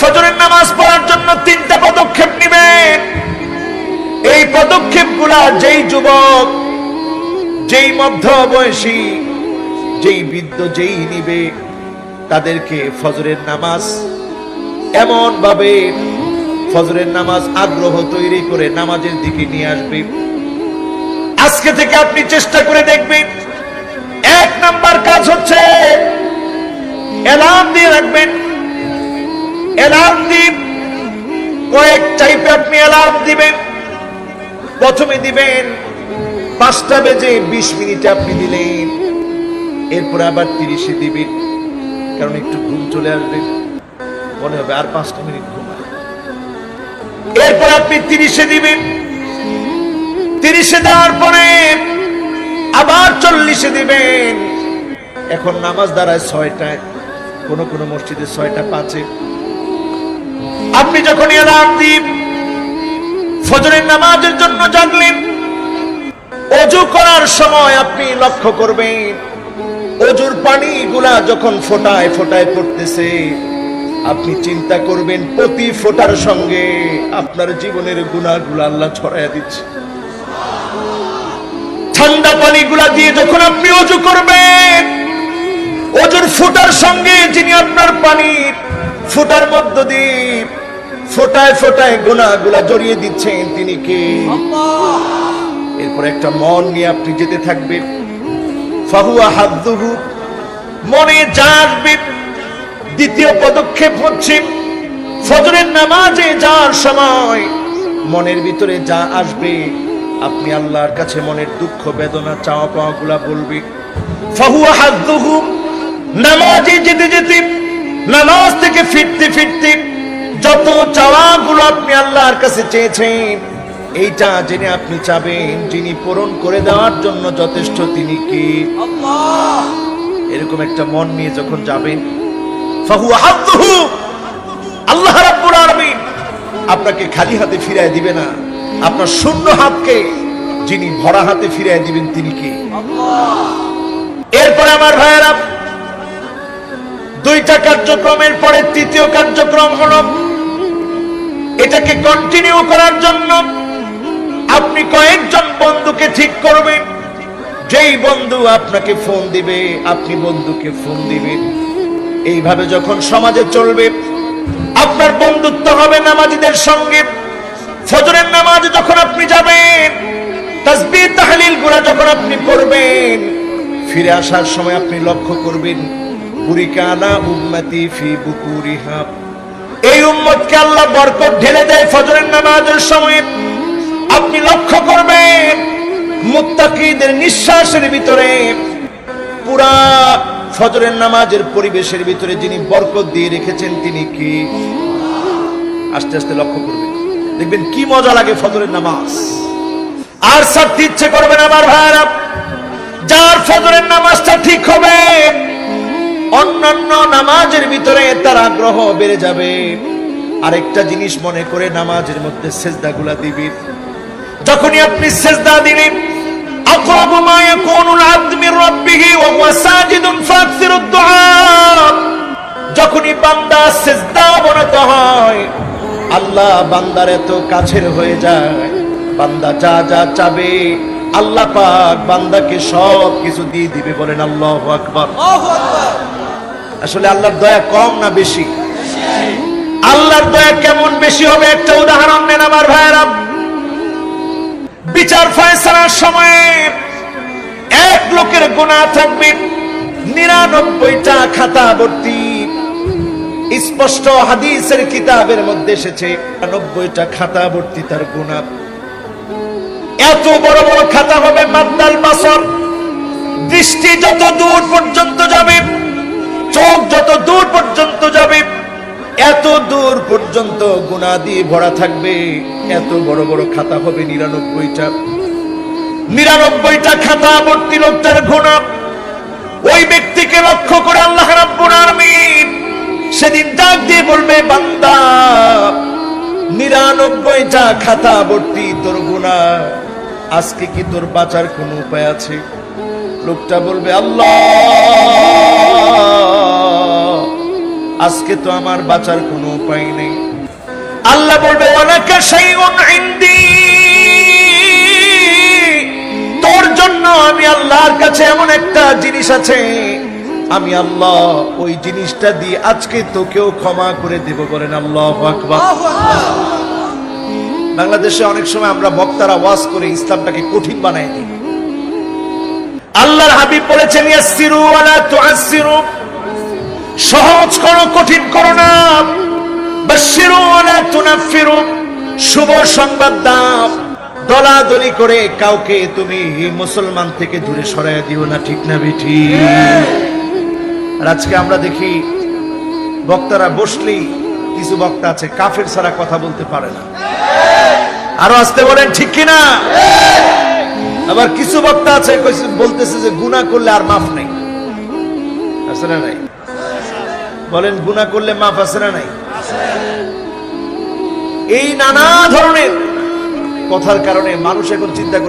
ফজরের নামাজ পড়ার জন্য তিনটা পদক্ষেপ নেবেন এই পদক্ষেপগুলা যেই যুবক, যেই মধ্য বয়সী যেই বৃদ্ধ যেই নিবে, তাদেরকে ফজরের নামাজ এমন ভাবে ফজরের নামাজ আগ্রহ তৈরি করে নামাজের দিকে নিয়ে আসবে। আজকে থেকে আপনি চেষ্টা করে দেখবেন, এক নাম্বার কাজ হচ্ছে, অ্যালার্ম দিয়ে রাখবেন। অ্যালার্ম দিন। কয়েক টাইপে আপনি অ্যালার্ম দিবেন। প্রথমে দিবেন পাঁচটা বেজে বিশ মিনিটে আপনি দিলেন। এরপরে আবার তিরিশে দিবেন। কারণ একটু ঘুম চলে আসবে। মনে হবে আর পাঁচটা মিনিট ঘুমায় এরপর আপনি তিরিশে দিবেন। তিরিশে দেওয়ার পরে আবার চল্লিশে দিবেন। এখন নামাজ দাঁড়ায় ছয়টায়। কোনো কোনো মসজিদে ছয়টা, পাঁচে। আপনি যখন অ্যালার্ম দিন ফজরের নামাজের জন্য জাগলেন, অজু করার সময় আপনি লক্ষ্য করবেন, অজুর পানিগুলা যখন ফোটায় ফোটায় পড়তেছে, আপনি চিন্তা করবেন প্রতি ফোটার সঙ্গে আপনার জীবনের গুণাগুলো আল্লাহ ছড়াইয়া দিচ্ছে। ঠান্ডা পানিগুলা দিয়ে যখন আপনি অজু করবেন, অজুর ফোটার সঙ্গে যিনি আপনার পানির ফুটার মধ্য দিয়ে ফোটায় ফোটায় গুণাগুলা জড়িয়ে দিচ্ছেন তিনি কে? এরপর একটা মন নিয়ে আপনি যেতে থাকবেন। ফাহুয়া হাদ্দুহু, মনে যা দ্বিতীয় পদক্ষেপ হচ্ছে ফজরের নামাজে যাওয়ার সময় মনের ভিতরে যা আসবে, আপনি আল্লাহর কাছে মনের দুঃখ, বেদনা চাওয়া পাওয়া গুলা বলবে ফাহুয়া হাদ্দুহু, নামাজে যেতে যেতে নামাজ থেকে ফিরতে ফিরতে যত চাওয়াগুলো আপনি আল্লাহর কাছে চেয়েছেন এইটা জেনে আপনি চাবেন যিনি পূরণ করে দেওয়ার জন্য যথেষ্ট তিনি কি? এরকম একটা মন নিয়ে যখন যাবেন আল্লাহ রাব্বুল আলামিন আপনাকে খালি হাতে ফিরায় দিবে না। আপনার শূন্য হাতকে যিনি ভরা হাতে ফিরায় দিবেন তিনি কি? এরপরে আমার ভাইয়েরা দুইটা কার্যক্রমের পরে তৃতীয় কার্যক্রম হলো এটাকে কন্টিনিউ করার জন্য আপনি কয়েকজন বন্ধুকে ঠিক করবেন যেই বন্ধু আপনাকে ফোন দিবে, আপনি বন্ধুকে ফোন দিবেন এইভাবে যখন সমাজে চলবে, আপনার বন্ধুত্ব হবে নামাজিদের সঙ্গে। ফজরের নামাজ যখন আপনি যাবেন, তাসবিহ, তাহলিলগুলা যখন আপনি পড়বেন, ফিরে আসার সময় আপনি লক্ষ্য করবেন বুরিকানা উম্মতি ফি বুকুরিহা। এই উম্মতকে আল্লাহ বরকত ঢেলে দেয় ফজরের নামাজের সময়। আপনি লক্ষ্য করবেন, মুত্তাকিদের নিঃশ্বাসের ভিতরে, পুরা ফজরের নামাজের পরিবেশের ভিতরে যিনি বরকত দিয়ে রেখেছেন তিনি কি? আস্তে আস্তে লক্ষ্য করবেন। দেখবেন কি মজা লাগে ফজরের নামাজ। আর ছাড়তে ইচ্ছে করবেন আমার ভাইরা। যার ফজরের নামাজটা ঠিক হবে অন্যান্য নামাজের ভিতরে তার আগ্রহ বেড়ে যাবে আরেকটা জিনিস মনে করে নামাজের মধ্যে সেজদা গুলা দিবেন যখনই আপনি সেজদা দিলেন أقرب ما يكون العبد من ربه وهو ساجد فأكثر الدعاء যখনই বান্দা সেজদা অবনত হয় আল্লাহ বান্দার এত কাছের হয়ে যায় বান্দা যা যা চাবে আল্লাহ পাক বান্দাকে সব কিছু দিয়ে দিবে বলেন আল্লাহ আকবার আসলে আল্লাহর দয়া কম না বেশি? আল্লাহর দয়া কেমন বেশি হবে? একটা উদাহরণ নেন আমার ভাইয়েরা। বিচার ফয়সালার সময়ে এক লোকের গোনা থাকবে নিরানব্বইটা খাতা ভর্তি। স্পষ্ট হাদিসের কিতাবের মধ্যে এসেছে নব্বইটা খাতা ভর্তি তার গুণা এত বড় বড় খাতা হবে মাদ্দাল বাসর। দৃষ্টি যত দূর পর্যন্ত যাবে চোখ যত দূর পর্যন্ত যাবে, এত দূর পর্যন্ত গুণা দিয়ে ভরা থাকবে। এত বড় বড় খাতা হবে নিরানব্বইটা। নিরানব্বইটা খাতা ভর্তি লোকটার গুণা ওই ব্যক্তিকে লক্ষ্য করে আল্লাহ সেদিন ডাক দিয়ে বলবে, বান্দা, নিরানব্বইটা খাতা ভর্তি তোর গুণা আজকে কি তোর বাঁচার কোনো উপায় আছে? লোকটা বলবে, আল্লাহ আজকে তো আমার বাঁচার কোনো উপায় নেই। আল্লাহ বলবে তোর জন্য আমি আল্লাহর কাছে এমন একটা জিনিস আছে। আমি আল্লাহ, ওই জিনিসটা দিয়ে আজকে তোকেও ক্ষমা করে দেব বলেন আল্লাহ বাংলাদেশে অনেক সময় আমরা বক্তারা ওয়াজ করে ইসলামটাকে কঠিন বানাই দিই। আল্লাহর হাবিব বলেছেন, ইয়াসসিরু ওয়ালা তুআসসিরু। সহজ করো, কঠিন করো না। শুভ সংবাদ দলাদলি করে কাউকে তুমি মুসলমান থেকে দূরে সরাইয়া দিও না, ঠিক না বিঠি? আর আজকে আমরা দেখি, বক্তারা বসলেই কিছু বক্তা আছে, কাফের ছাড়া কথা বলতে পারে না। আরও আসতে বলেন, ঠিক কিনা? আবার কিছু বক্তা আছে বলতেছে যে গুনাহ করলে আর মাফ নেই। না নাই? বলেন গুণা করলে মাফ আছে না নাই? এই নানা ধরনের কথার কারণে মানুষ এখন চিন্তা করে